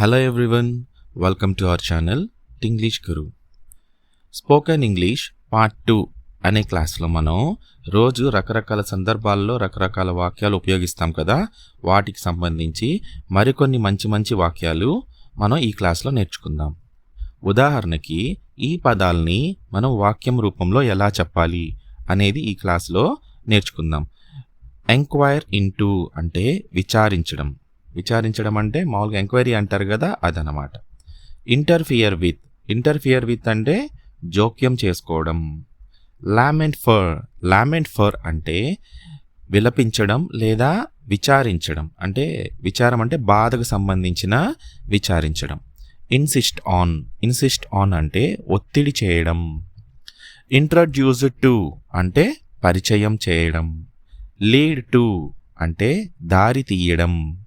Hello everyone welcome to our channel Tinglish guru spoken English part two అనే క్లాస్లో మనం రోజు రకరకాల సందర్భాల్లో రకరకాల వాక్యాలు ఉపయోగిస్తాం కదా? వాటికి సంబంధించి మరికొన్ని మంచి మంచి వాక్యాలు మనం ఈ క్లాస్లో నేర్చుకుందాం. ఉదాహరణకి ఈ పదాల్ని మనం వాక్యం రూపంలో ఎలా చెప్పాలి అనేది ఈ క్లాస్లో నేర్చుకుందాం. ఎంక్వైర్ ఇంటూ అంటే విచారించడం. విచారించడం అంటే మామూలుగా ఎంక్వైరీ అంటారు కదా అదనమాట ఇంటర్ఫియర్ విత్ ఇంటర్ఫియర్ విత్ అంటే జోక్యం చేసుకోవడం. లామెంట్ ఫర్ లామెంట్ ఫర్ అంటే విలపించడం లేదా విచారించడం. అంటే విచారం అంటే బాధకు సంబంధించిన విచారించడం. ఇన్సిస్ట్ ఆన్ ఇన్సిస్ట్ ఆన్ అంటే ఒత్తిడి చేయడం. ఇంట్రడ్యూస్ టు అంటే పరిచయం చేయడం. లీడ్ టు అంటే దారి తీయడం.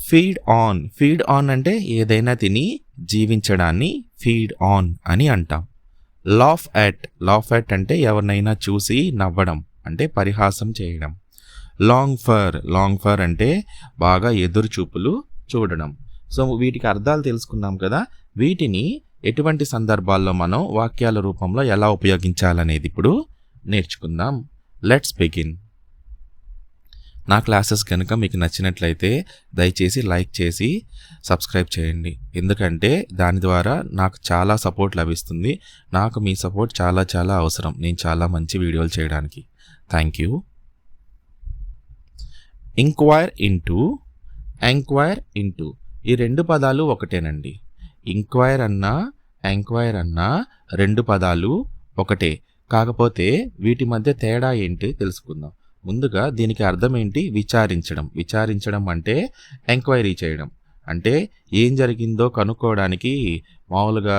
Feed on. ఫీడ్ ఆన్ అంటే ఏదైనా తిని జీవించడాన్ని ఫీడ్ ఆన్ అని అంటాం. Laugh at. లాఫ్ అట్ అంటే ఎవరినైనా చూసి నవ్వడం అంటే పరిహాసం చేయడం. Long for. లాంగ్ ఫర్ అంటే బాగా ఎదురు చూపులు చూడడం. సో వీటికి అర్థాలు తెలుసుకున్నాం కదా. వీటిని ఎటువంటి సందర్భాల్లో మనం వాక్యాల రూపంలో ఎలా ఉపయోగించాలనేది ఇప్పుడు నేర్చుకుందాం. Let's begin. నా క్లాసెస్ కనుక మీకు నచ్చినట్లయితే దయచేసి లైక్ చేసి సబ్స్క్రైబ్ చేయండి. ఎందుకంటే దాని ద్వారా నాకు చాలా సపోర్ట్ లభిస్తుంది. నాకు మీ సపోర్ట్ చాలా చాలా అవసరం. నేను చాలా మంచి వీడియోలు చేయడానికి. Thank you inquire into enquire into ఈ రెండు పదాలు ఒకటేనండి. ఇంక్వైర్ అన్నా ఎంక్వైర్ అన్నా రెండు పదాలు ఒకటే. కాకపోతే వీటి మధ్య తేడా ఏంటి తెలుసుకుందాం. ముందుగా దీనికి అర్థం ఏంటి? విచారించడం. విచారించడం అంటే ఎంక్వైరీ చేయడం. అంటే ఏం జరిగిందో కనుక్కోవడానికి మామూలుగా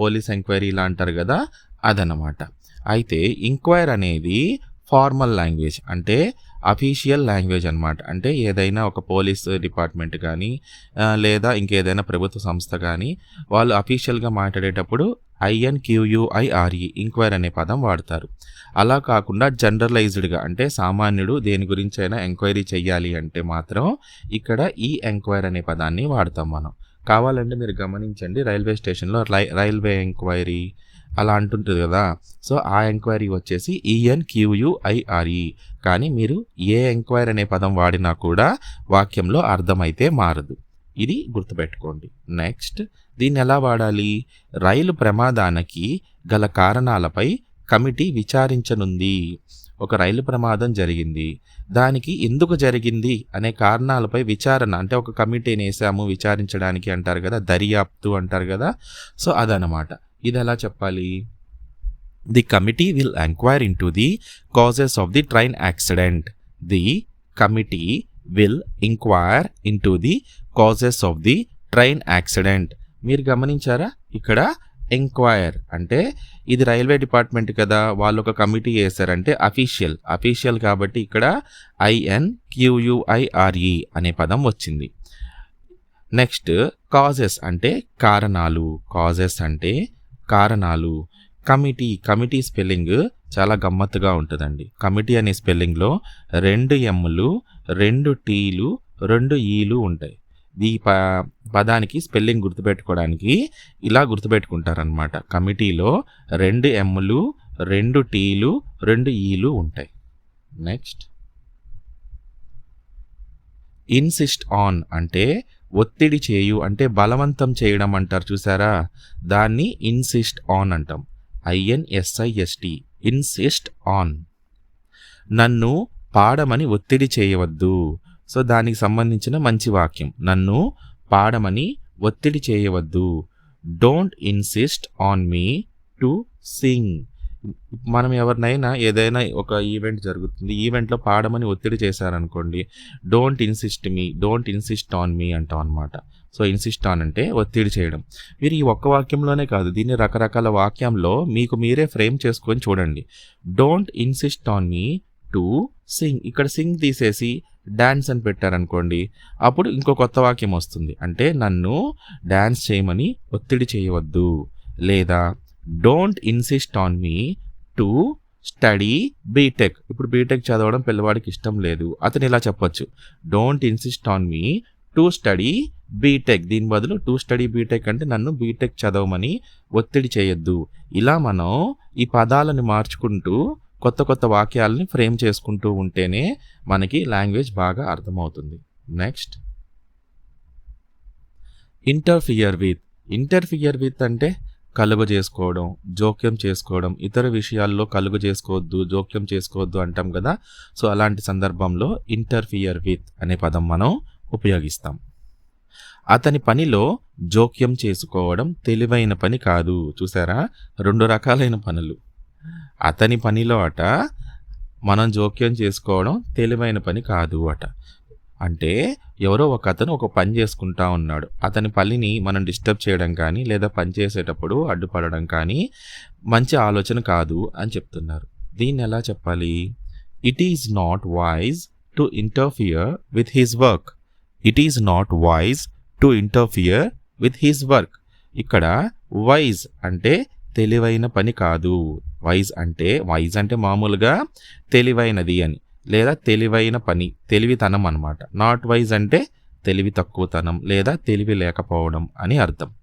పోలీస్ ఎంక్వైరీ ఇలా అంటారు కదా అదనమాట అయితే ఇంక్వైర్ అనేది ఫార్మల్ లాంగ్వేజ్ అంటే అఫీషియల్ లాంగ్వేజ్ అనమాట అంటే ఏదైనా ఒక పోలీస్ డిపార్ట్మెంట్ కానీ లేదా ఇంకేదైనా ప్రభుత్వ సంస్థ కానీ వాళ్ళు అఫీషియల్గా మాట్లాడేటప్పుడు ఐఎన్ క్యూయుఐఆర్ఈ ఇంక్వైర్ అనే పదం వాడతారు. అలా కాకుండా జనరలైజ్డ్గా అంటే సామాన్యుడు దేని గురించి అయినా ఎంక్వైరీ చేయాలి అంటే మాత్రం ఇక్కడ ఈ ఎంక్వైర్ అనే పదాన్ని వాడతాం మనం. కావాలంటే మీరు గమనించండి రైల్వే స్టేషన్లో రై రైల్వే ఎంక్వైరీ అలా అంటుంటుంది కదా. సో ఆ ఎంక్వైరీ వచ్చేసి ఈఎన్ క్యూయుఐఆర్ఈ కానీ మీరు ఏ ఎంక్వైరీ అనే పదం వాడినా కూడా వాక్యంలో అర్థమైతే మారదు. ఇది గుర్తుపెట్టుకోండి. నెక్స్ట్ దీన్ని ఎలా వాడాలి? రైలు ప్రమాదానికి గల కారణాలపై కమిటీ విచారించనుంది. ఒక రైలు ప్రమాదం జరిగింది. దానికి ఎందుకు జరిగింది అనే కారణాలపై విచారణ అంటే ఒక కమిటీని వేసాము విచారించడానికి అంటారు కదా దర్యాప్తు అంటారు కదా. సో అదనమాట ఇది ఎలా చెప్పాలి? The committee will enquire into the causes of the train accident the committee will inquire into the causes of the train accident మీరు గమనించారా? ఇక్కడ ఎంక్వైర్ అంటే ఇది రైల్వే డిపార్ట్మెంట్ కదా వాళ్ళు ఒక కమిటీ వేశారంటే అఫీషియల్ అఫీషియల్ కాబట్టి ఇక్కడ ఐఎన్ క్యూయుఐఆర్ఈ అనే పదం వచ్చింది. నెక్స్ట్ కాజెస్ అంటే కారణాలు. కాజెస్ అంటే కారణాలు. కమిటీ కమిటీ స్పెల్లింగ్ చాలా గమ్మత్తుగా ఉంటుందండి. కమిటీ అనే స్పెల్లింగ్లో రెండు ఎమ్లు రెండు టీలు రెండు e ఈలు ఉంటాయి. ఈ ప పదానికి స్పెల్లింగ్ గుర్తుపెట్టుకోవడానికి ఇలా గుర్తుపెట్టుకుంటారనమాట కమిటీలో రెండు ఎమ్లు రెండు టీలు రెండు ఈలు ఉంటాయి. నెక్స్ట్. ఇన్సిస్ట్ ఆన్ అంటే ఒత్తిడి చేయు అంటే బలవంతం చేయడం అంటారు చూసారా? దాన్ని ఇన్సిస్ట్ ఆన్ అంటాం. I N S I S T insist on. నన్ను పాడమని ఒత్తిడి చేయవద్దు. సో దానికి సంబంధించిన మంచి వాక్యం. నన్ను పాడమని ఒత్తిడి చేయవద్దు. Don't insist on me to sing మనం ఎవరినైనా ఏదైనా ఒక ఈవెంట్ జరుగుతుంది ఈవెంట్లో పాడమని ఒత్తిడి చేశారనుకోండి don't insist me don't insist on me అంటాం అనమాట సో ఇన్సిస్ట్ ఆన్ అంటే ఒత్తిడి చేయడం. మీరు ఈ ఒక్క వాక్యంలోనే కాదు దీన్ని రకరకాల వాక్యంలో మీకు మీరే ఫ్రేమ్ చేసుకొని చూడండి. Don't insist on me to sing ఇక్కడ సింగ్ తీసేసి డ్యాన్స్ అని పెట్టారనుకోండి అప్పుడు ఇంకో కొత్త వాక్యం వస్తుంది. అంటే నన్ను డ్యాన్స్ చేయమని ఒత్తిడి చేయవద్దు. లేదా don't insist on me to study B tech. ఇప్పుడు బీటెక్ చదవడం పిల్లవాడికి ఇష్టం లేదు. అతను ఇలా చెప్పొచ్చు. Don't insist on me to study B tech. దీని బదులు టు స్టడీ బీటెక్ అంటే నన్ను బీటెక్ చదవమని ఒత్తిడి చేయొద్దు. ఇలా మనం ఈ పదాలను మార్చుకుంటూ కొత్త కొత్త వాక్యాలని ఫ్రేమ్ చేసుకుంటూ ఉంటేనే మనకి లాంగ్వేజ్ బాగా అర్థమవుతుంది. Next. Interfere with interfere with అంటే కలుగ చేసుకోవడం జోక్యం చేసుకోవడం ఇతర విషయాల్లో కలుగ చేసుకోవద్దు జోక్యం చేసుకోవద్దు అంటాం కదా. సో అలాంటి సందర్భంలో ఇంటర్ఫియర్ విత్ అనే పదం మనం ఉపయోగిస్తాం. అతని పనిలో జోక్యం చేసుకోవడం తెలివైన పని కాదు. చూసారా? రెండు రకాలైన పనులు. అతని పనిలో అట మనం జోక్యం చేసుకోవడం తెలివైన పని కాదు అట. అంటే ఎవరో ఒక అతను ఒక పని చేసుకుంటా ఉన్నాడు. అతని పనిని మనం డిస్టర్బ్ చేయడం కానీ లేదా పని చేసేటప్పుడు అడ్డుపడడం కానీ మంచి ఆలోచన కాదు అని చెప్తున్నారు. దీన్ని ఎలా చెప్పాలి? It is not wise to interfere with his work it is not wise to interfere with his work ఇక్కడ వైజ్ అంటే తెలివైన పని కాదు. వైజ్ అంటే వైజ్ అంటే మామూలుగా తెలివైనది అని లేదా తెలివైన పని తెలివితనం అనమాట నాట్ వైజ్ అంటే తెలివి తక్కువతనం లేదా తెలివి లేకపోవడం అని అర్థం.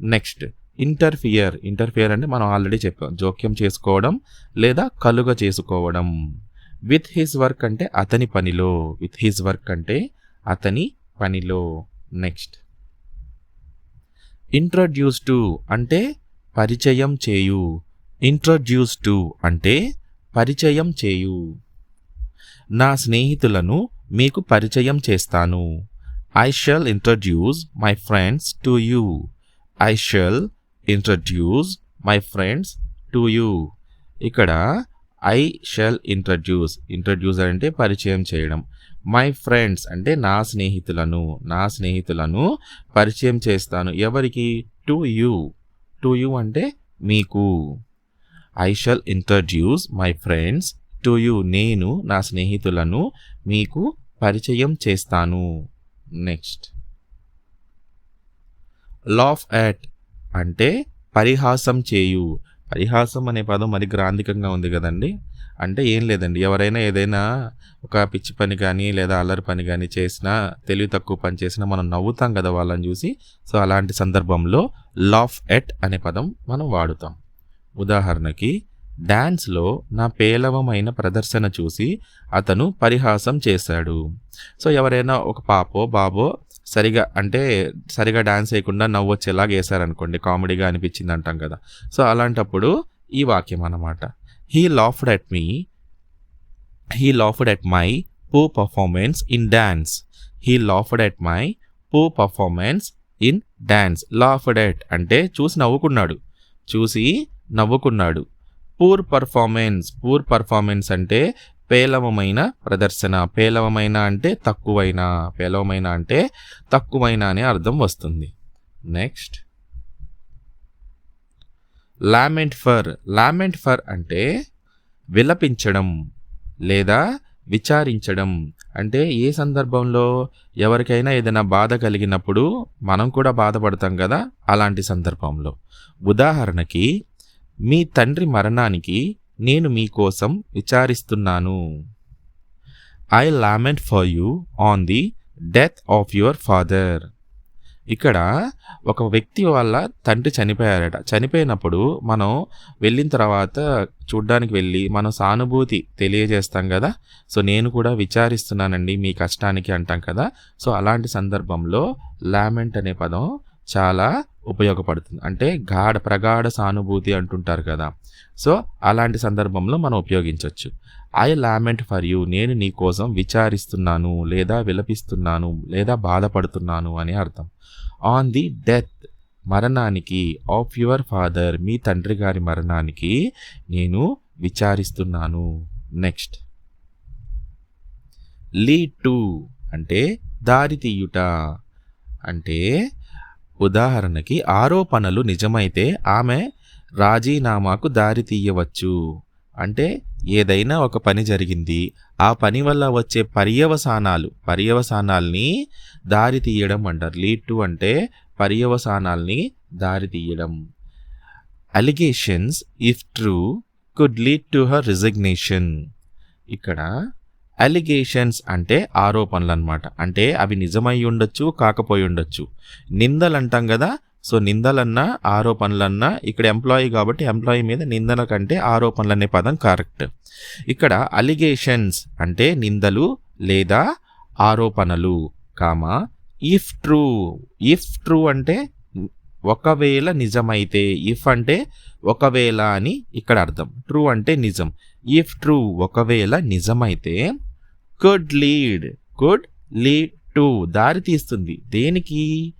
Next interfere. ఇంటర్ఫియర్ అంటే మనం ఆల్రెడీ చెప్పాం జోక్యం చేసుకోవడం లేదా కలుగ చేసుకోవడం. విత్ హిస్ వర్క్ అంటే అతని పనిలో విత్ హిస్ వర్క్ అంటే అతని పనిలో. నెక్స్ట్ ఇంట్రడ్యూస్ టు అంటే పరిచయం చేయు. ఇంట్రడ్యూస్ టు అంటే పరిచయం చేయు. నా స్నేహితులను మీకు పరిచయం చేస్తాను. I shall introduce my friends to you I shall introduce my friends to you ఇక్కడ ఐ షల్ ఇంట్రడ్యూస్ ఇంట్రడ్యూస్ అంటే పరిచయం చేయడం. మై ఫ్రెండ్స్ అంటే నా స్నేహితులను. నా స్నేహితులను పరిచయం చేస్తాను. ఎవరికి? టు యూ టు యూ అంటే మీకు. I shall introduce my friends to you నేను నా స్నేహితులను మీకు పరిచయం చేస్తాను. నెక్స్ట్ లాఫ్ యాట్ అంటే పరిహాసం చేయు. పరిహాసం అనే పదం మరి గ్రాంధికంగా ఉంది కదండి. అంటే ఏం లేదండి. ఎవరైనా ఏదైనా ఒక పిచ్చి పని కానీ లేదా అల్లరి పని కానీ చేసినా తెలివి తక్కువ పని చేసినా మనం నవ్వుతాం కదా వాళ్ళని చూసి. సో అలాంటి సందర్భంలో లాఫ్ ఎట్ అనే పదం మనం వాడుతాం. ఉదాహరణకి డ్యాన్స్లో నా పేలవమైన ప్రదర్శన చూసి అతను పరిహాసం చేశాడు. సో ఎవరైనా ఒక పాపో బాబో సరిగా అంటే సరిగా డ్యాన్స్ వేయకుండా నవ్వొచ్చేలాగా వేశారనుకోండి కామెడీగా అనిపించింది అంటాం కదా. సో అలాంటప్పుడు ఈ వాక్యం అన్నమాట. He laughed at me he laughed at my poor performance in dance he laughed at my poor performance in dance laughed at అంటే చూసి నవ్వుకున్నాడు. చూసి నవ్వుకున్నాడు. పూర్ పర్ఫార్మెన్స్ పూర్ పర్ఫార్మెన్స్ అంటే పేలవమైన ప్రదర్శన. పేలవమైన అంటే తక్కువైన. పేలవమైన అంటే తక్కువైన అనే అర్థం వస్తుంది. Next. Lament for. Lament for అంటే విలపించడం లేదా విచారించడం. అంటే ఏ సందర్భంలో ఎవరికైనా ఏదైనా బాధ కలిగినప్పుడు మనం కూడా బాధపడతాం కదా అలాంటి సందర్భంలో. ఉదాహరణకి మీ తండ్రి మరణానికి నేను మీకోసం విచారిస్తున్నాను. I lament for you on the death of your father ఇక్కడ ఒక వ్యక్తి వల్ల తండ్రి చనిపోయారట. చనిపోయినప్పుడు మనం వెళ్ళిన తర్వాత చూడ్డానికి వెళ్ళి మనం సానుభూతి తెలియజేస్తాం కదా. సో నేను కూడా విచారిస్తున్నానండి మీ కష్టానికి అంటాం కదా. సో అలాంటి సందర్భంలో లామెంట్ అనే పదం చాలా ఉపయోగపడుతుంది. అంటే గాఢ ప్రగాఢ సానుభూతి అంటుంటారు కదా. సో అలాంటి సందర్భంలో మనం ఉపయోగించవచ్చు ఐ లామెంట్ ఫర్ యూ నేను నీ కోసం విచారిస్తున్నాను లేదా విలపిస్తున్నాను లేదా బాధపడుతున్నాను అని అర్థం. ఆన్ ది డెత్ మరణానికి ఆఫ్ యువర్ ఫాదర్ మీ తండ్రి గారి మరణానికి నేను విచారిస్తున్నాను. నెక్స్ట్ లీడ్ టు అంటే దారి తీయుట. అంటే ఉదాహరణకి ఆరోపణలు నిజమైతే ఆమె రాజీనామాకు దారి తీయవచ్చు. అంటే ఏదైనా ఒక పని జరిగింది ఆ పని వల్ల వచ్చే పర్యవసానాలు పర్యవసానాల్ని దారి తీయడం అంటారు. లీడ్ టు అంటే పర్యవసానాల్ని దారి తీయడం. Allegations if true could lead to her resignation. ఇక్కడ అలిగేషన్స్ అంటే ఆరోపణలు అనమాట అంటే అవి నిజమై ఉండొచ్చు కాకపోయి ఉండొచ్చు. నిందలు అంటాం కదా సో నిందలన్నా ఆరోపణలన్నా ఇక్కడ ఎంప్లాయీ కాబట్టి ఎంప్లాయీ మీద నిందల కంటే ఆరోపణలు అనే పదం కరెక్ట్ ఇక్కడ అలిగేషన్స్ అంటే నిందలు లేదా ఆరోపణలు comma if true if true అంటే ఒకవేళ నిజమైతే ఇఫ్ అంటే ఒకవేళ అని ఇక్కడ అర్థం. ట్రూ అంటే నిజం. ఇఫ్ ట్రూ ఒకవేళ నిజమైతే could lead could lead to దారితీస్తుంది దేనికి?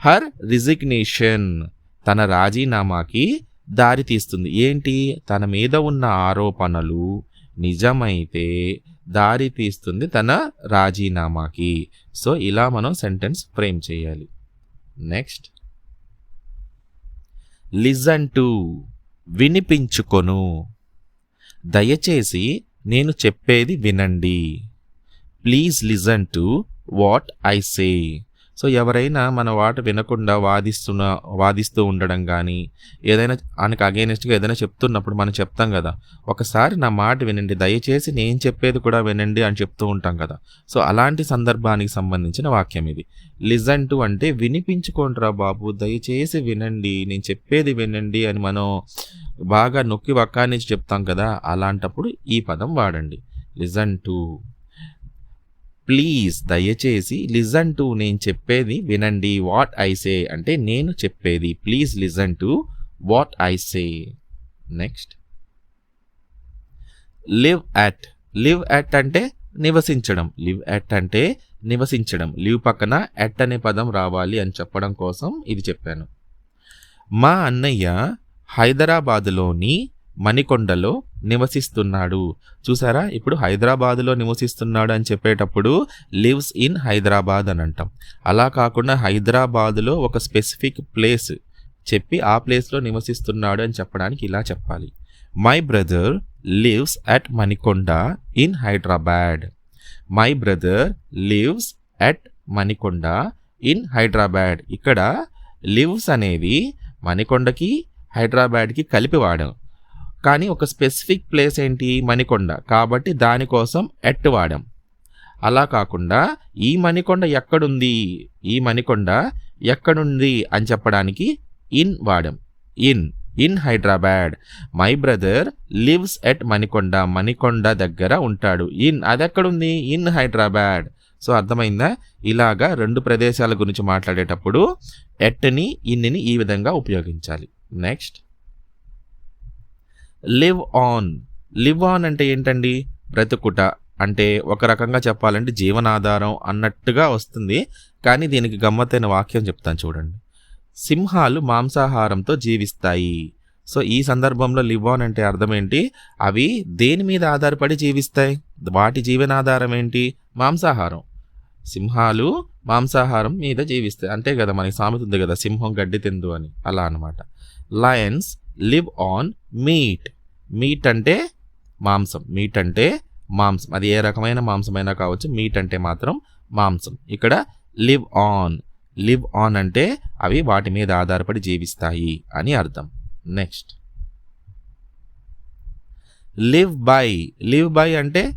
హర్ రిజిగ్నేషన్ తన రాజీనామాకి దారితీస్తుంది ఏంటి? తన మీద ఉన్న ఆరోపణలు నిజమైతే దారి తీస్తుంది తన రాజీనామాకి. సో ఇలా మనం సెంటెన్స్ ఫ్రేమ్ చేయాలి. నెక్స్ట్ లిజన్ టు వినిపించుకొను. దయచేసి నేను చెప్పేది వినండి. Please listen to what I say. So ఎవరైనా మన వాట వినకుండా వాదిస్తున్న వాదిస్తూ ఉండడం కానీ ఏదైనా ఆయనకు అగేనెస్ట్గా ఏదైనా చెప్తున్నప్పుడు మనం చెప్తాం కదా ఒకసారి నా మాట వినండి దయచేసి నేను చెప్పేది కూడా వినండి అని చెప్తూ ఉంటాం కదా. సో అలాంటి సందర్భానికి సంబంధించిన వాక్యం ఇది. లిజన్ టు అంటే వినిపించుకోండిరా బాబు దయచేసి వినండి నేను చెప్పేది వినండి అని మనం బాగా నొక్కి వక్కానించి చెప్తాం కదా అలాంటప్పుడు ఈ పదం వాడండి. లిజన్ టు ప్లీజ్ దయచేసి లిజన్ టు నేను చెప్పేది వినండి వాట్ ఐ సే అంటే నేను చెప్పేది. Please listen to what I say. Next. Live at. Live at అంటే నివసించడం. లివ్ అట్ అంటే నివసించడం. లివ్ పక్కన అట్ అనే పదం రావాలి అని చెప్పడం కోసం ఇది చెప్పాను. మా అన్నయ్య హైదరాబాదులోని మణికొండలో నివసిస్తున్నాడు. చూసారా? ఇప్పుడు హైదరాబాద్లో నివసిస్తున్నాడు అని చెప్పేటప్పుడు లివ్స్ ఇన్ హైదరాబాద్ అని అంటాం. అలా కాకుండా హైదరాబాద్లో ఒక స్పెసిఫిక్ ప్లేస్ చెప్పి ఆ ప్లేస్లో నివసిస్తున్నాడు అని చెప్పడానికి ఇలా చెప్పాలి. My brother lives at Manikonda in Hyderabad my brother lives at Manikonda in Hyderabad ఇక్కడ లివ్స్ అనేది మణికొండకి హైదరాబాద్కి కలిపి వాడాం కానీ ఒక స్పెసిఫిక్ ప్లేస్ ఏంటి? మణికొండ. కాబట్టి దానికోసం ఎట్ వాడాం. అలా కాకుండా ఈ మణికొండ ఎక్కడుంది? ఈ మణికొండ ఎక్కడుంది? అని చెప్పడానికి in వాడాం. In. In Hyderabad. My brother lives at Manikonda. Manikonda దగ్గర ఉంటాడు. ఇన్. అది ఎక్కడుంది ఇన్ హైదరాబాద్. సో అర్థమైందా? ఇలాగా రెండు ప్రదేశాల గురించి మాట్లాడేటప్పుడు ఎట్ని ఇన్ని ఈ విధంగా ఉపయోగించాలి. Next. Live on. Live on అంటే ఏంటండి? బ్రతుకుట. అంటే ఒక రకంగా చెప్పాలంటే జీవనాధారం అన్నట్టుగా వస్తుంది. కానీ దీనికి గమ్మత్తైన వాక్యం చెప్తాను చూడండి. సింహాలు మాంసాహారంతో జీవిస్తాయి. సో ఈ సందర్భంలో లివ్ ఆన్ అంటే అర్థం ఏంటి అవి దేని మీద ఆధారపడి జీవిస్తాయి? వాటి జీవనాధారం ఏంటి? మాంసాహారం. సింహాలు మాంసాహారం మీద జీవిస్తాయి. అంతే కదా మనకి సామెత ఉంది కదా సింహం గడ్డి తిందు అని. అలా అనమాట lions live on meat meat అంటే మాంసం. మీట్ అంటే మాంసం. అది ఏ రకమైన మాంసమైనా కావచ్చు మీట్ అంటే మాత్రం మాంసం. ఇక్కడ లివ్ ఆన్. లివ్ ఆన్ అంటే అవి వాటి మీద ఆధారపడి జీవిస్తాయి అని అర్థం. Next. Live by. Live by అంటే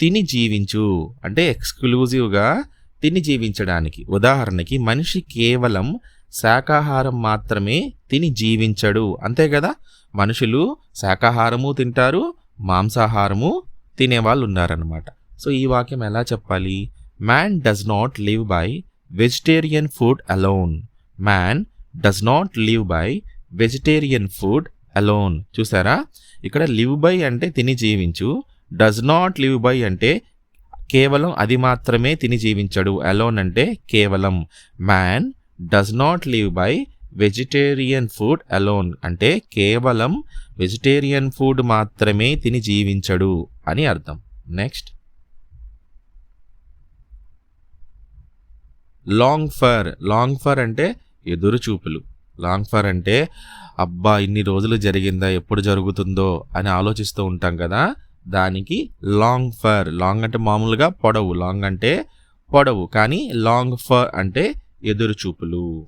తిని జీవించు. అంటే ఎక్స్క్లూజివ్గా తిని జీవించడానికి. ఉదాహరణకి మనిషి కేవలం శాకాహారం మాత్రమే తిని జీవించడు. అంతే కదా? మనుషులు శాకాహారము తింటారు మాంసాహారము తినేవాళ్ళు ఉన్నారనమాట సో ఈ వాక్యం ఎలా చెప్పాలి? Man does not live by vegetarian food alone man does not live by vegetarian food alone చూసారా? ఇక్కడ లివ్ బై అంటే తిని జీవించు డస్ నాట్ లివ్ బై అంటే కేవలం అది మాత్రమే తిని జీవించడు అలోన్ అంటే కేవలం. Man does not live by vegetarian food alone అంటే కేవలం వెజిటేరియన్ ఫుడ్ మాత్రమే తిని జీవించడు అని అర్థం. Next. Long for. Long for అంటే ఎదురు చూపులు. లాంగ్ ఫర్ అంటే అబ్బా ఇన్ని రోజులు జరిగిందా ఎప్పుడు జరుగుతుందో అని ఆలోచిస్తూ ఉంటాం కదా. దానికి లాంగ్ ఫర్. లాంగ్ అంటే మామూలుగా పొడవు. లాంగ్ అంటే పొడవు. కానీ లాంగ్ ఫర్ అంటే ఎదురు చూపులు.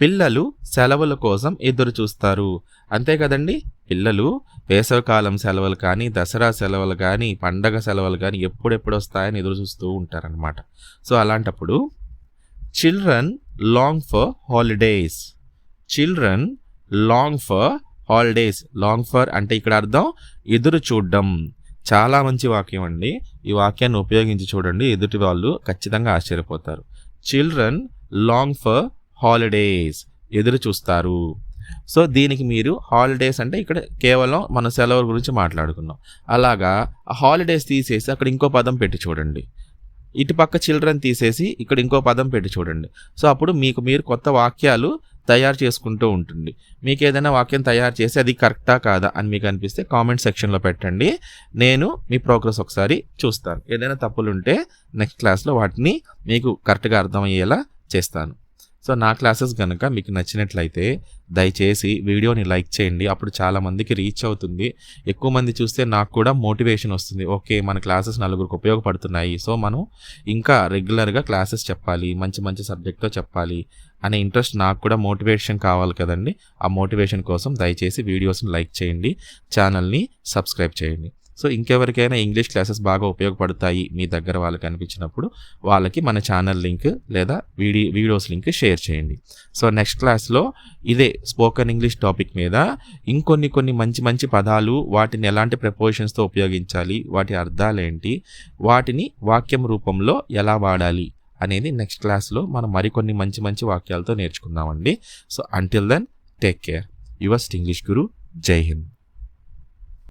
పిల్లలు సెలవుల కోసం ఎదురు చూస్తారు. అంతే కదండి? పిల్లలు వేసవికాలం సెలవులు కానీ దసరా సెలవులు కానీ పండగ సెలవులు కానీ ఎప్పుడెప్పుడు వస్తాయని ఎదురు చూస్తూ ఉంటారనమాట సో అలాంటప్పుడు children long for holidays children long for holidays long for అంటే ఇక్కడ అర్థం ఎదురు చూడడం. చాలా మంచి వాక్యం అండి. ఈ వాక్యాన్ని ఉపయోగించి చూడండి. ఎదుటి వాళ్ళు ఖచ్చితంగా ఆశ్చర్యపోతారు. చిల్డ్రన్ లాంగ్ ఫర్ హాలిడేస్ ఎదురు చూస్తారు. సో దీనికి మీరు హాలిడేస్ అంటే ఇక్కడ కేవలం మన సెలవుల గురించి మాట్లాడుకున్నాం. అలాగా ఆ హాలిడేస్ తీసేసి అక్కడ ఇంకో పదం పెట్టి చూడండి. ఇటుపక్క చిల్డ్రన్ తీసేసి ఇక్కడ ఇంకో పదం పెట్టి చూడండి. సో అప్పుడు మీకు మీరు కొత్త వాక్యాలు తయారు చేసుకుంటూ ఉంటుంది. మీకు ఏదైనా వాక్యం తయారు చేసి అది కరెక్టా కాదా అని మీకు అనిపిస్తే కామెంట్ సెక్షన్లో పెట్టండి. నేను మీ ప్రోగ్రెస్ ఒకసారి చూస్తాను. ఏదైనా తప్పులు ఉంటే నెక్స్ట్ క్లాస్లో వాటిని మీకు కరెక్ట్గా అర్థమయ్యేలా చేస్తాను. సో నా క్లాసెస్ కనుక మీకు నచ్చినట్లయితే దయచేసి వీడియోని లైక్ చేయండి. అప్పుడు చాలామందికి రీచ్ అవుతుంది. ఎక్కువ మంది చూస్తే నాకు కూడా మోటివేషన్ వస్తుంది. ఓకే మన క్లాసెస్ నలుగురికి ఉపయోగపడుతున్నాయి. సో మనం ఇంకా రెగ్యులర్గా క్లాసెస్ చెప్పాలి మంచి మంచి సబ్జెక్ట్తో చెప్పాలి అనే ఇంట్రెస్ట్ నాకు కూడా మోటివేషన్ కావాలి కదండి. ఆ మోటివేషన్ కోసం దయచేసి వీడియోస్ని లైక్ చేయండి. ఛానల్ని సబ్స్క్రైబ్ చేయండి. సో ఇంకెవరికైనా ఇంగ్లీష్ క్లాసెస్ బాగా ఉపయోగపడతాయి మీ దగ్గర వాళ్ళకి అనిపించినప్పుడు వాళ్ళకి మన ఛానల్ లింక్ లేదా వీడియో వీడియోస్ లింక్ షేర్ చేయండి. సో నెక్స్ట్ క్లాస్లో ఇదే స్పోకెన్ ఇంగ్లీష్ టాపిక్ మీద ఇంకొన్ని కొన్ని మంచి మంచి పదాలు వాటిని ఎలాంటి ప్రపోజిషన్స్తో ఉపయోగించాలి వాటి అర్థాలు ఏంటి వాటిని వాక్యం రూపంలో ఎలా వాడాలి అనేది నెక్స్ట్ క్లాస్లో మనం మరికొన్ని మంచి మంచి వాక్యాలతో నేర్చుకుందామండి. So until then take care yours English Guru జై హింద్.